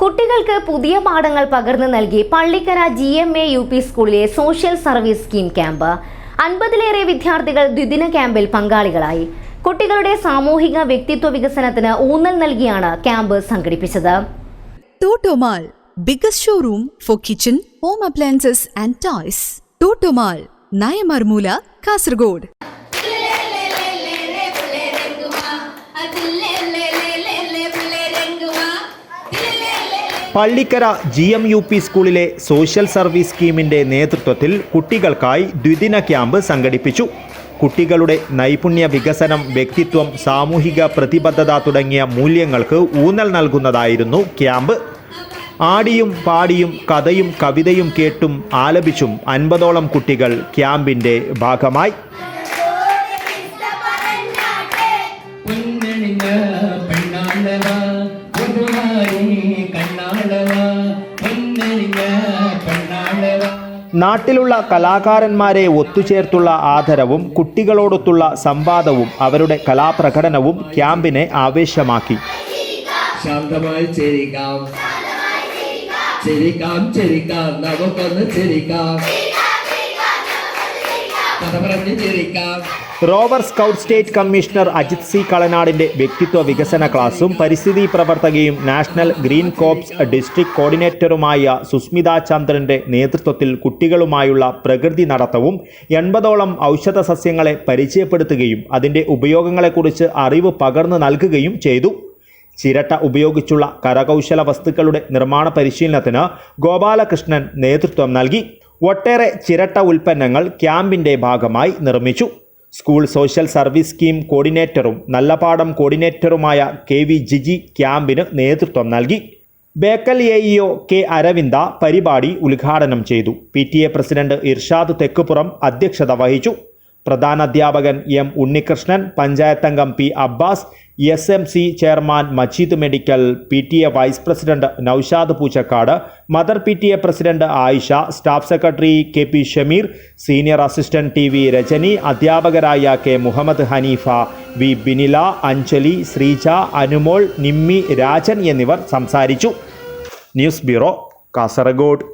കുട്ടികൾക്ക് പുതിയ പാഠങ്ങൾ പകർന്നു നൽകി Pallikkara G M A U P സ്കൂളിലെ സോഷ്യൽ സർവീസ് സ്കീം ക്യാമ്പ് അൻപതിലേറെ വിദ്യാർത്ഥികൾ ദ്വിദിന ക്യാമ്പിൽ പങ്കാളികളായി കുട്ടികളുടെ സാമൂഹിക വ്യക്തിത്വ വികസനത്തിന് ഊന്നൽ നൽകിയാണ് ക്യാമ്പ് സംഘടിപ്പിച്ചത് Totomall biggest showroom for kitchen home appliances and toys. Totomall Nayamarmoola Kasargod. Pallikkara G M U P സ്കൂളിലെ സോഷ്യൽ സർവീസ് സ്കീമിന്റെ നേതൃത്വത്തിൽ കുട്ടികൾക്കായി ദ്വിദിന ക്യാമ്പ് സംഘടിപ്പിച്ചു. കുട്ടികളുടെ നൈപുണ്യ വികസനം വ്യക്തിത്വം സാമൂഹിക പ്രതിബദ്ധത തുടങ്ങിയ മൂല്യങ്ങൾക്ക് ഊന്നൽ നൽകുന്നതായിരുന്നു ക്യാമ്പ്. ആടിയും പാടിയും കഥയും കവിതയും കേട്ടും ആലപിച്ചും അൻപതോളം കുട്ടികൾ ക്യാമ്പിന്റെ ഭാഗമായി. നാട്ടിലുള്ള കലാകാരന്മാരെ ഒത്തുചേർത്തുള്ള ആദരവും കുട്ടികളോടൊത്തുള്ള സംവാദവും അവരുടെ കലാപ്രകടനവും ക്യാമ്പിനെ ആവേശമാക്കി. ശാന്തമായി ചിരിക്കാം. ചിരിക്കാം ചിരിക്കാം. നമുക്കൊന്ന് ചിരിക്കാം. Rover scout state commissioner Ajith C കളനാടിന്റെ വ്യക്തിത്വ വികസന ക്ലാസും പരിസ്ഥിതി പ്രവർത്തകയും നാഷണൽ ഗ്രീൻ കോപ്സ് ഡിസ്ട്രിക്ട് കോർഡിനേറ്ററുമായ സുസ്മിത ചന്ദ്രന്റെ നേതൃത്വത്തിൽ കുട്ടികളുമായുള്ള പ്രകൃതി നടത്തവും എൺപതോളം ഔഷധ സസ്യങ്ങളെ പരിചയപ്പെടുത്തുകയും അതിന്റെ ഉപയോഗങ്ങളെക്കുറിച്ച് അറിവ് പകർന്നു നൽകുകയും ചെയ്തു. ചിരട്ട ഉപയോഗിച്ചുള്ള കരകൗശല വസ്തുക്കളുടെ നിർമ്മാണ പരിശീലനത്തിന് ഗോപാലകൃഷ്ണൻ നേതൃത്വം നൽകി. ഒട്ടേറെ ചിരട്ട ഉൽപ്പന്നങ്ങൾ ക്യാമ്പിന്റെ ഭാഗമായി നിർമ്മിച്ചു. സ്കൂൾ സോഷ്യൽ സർവീസ് സ്കീം കോർഡിനേറ്ററും നല്ലപാഠം കോർഡിനേറ്ററുമായ കെ വി ജിജി ക്യാമ്പിന് നേതൃത്വം നൽകി. Bekal A E O K Aravinda പരിപാടി ഉദ്ഘാടനം ചെയ്തു. പി പ്രസിഡന്റ് ഇർഷാദ് തെക്കുപുറം അധ്യക്ഷത വഹിച്ചു. പ്രധാനാധ്യാപകൻ എം ഉണ്ണികൃഷ്ണൻ പഞ്ചായത്ത് അംഗം P Abbas S M C chairman Majeed medical P T A vice president Noushad Poochakkad mother P T A president Ayisha staff secretary K P Shameer senior assistant T V Rajani അധ്യാപകരായ K Muhammad Hanifa V Binila Anjali Sreeja Anumol Nimmi Rajan എന്നിവർ സംസാരിച്ചു. News bureau Kasargod.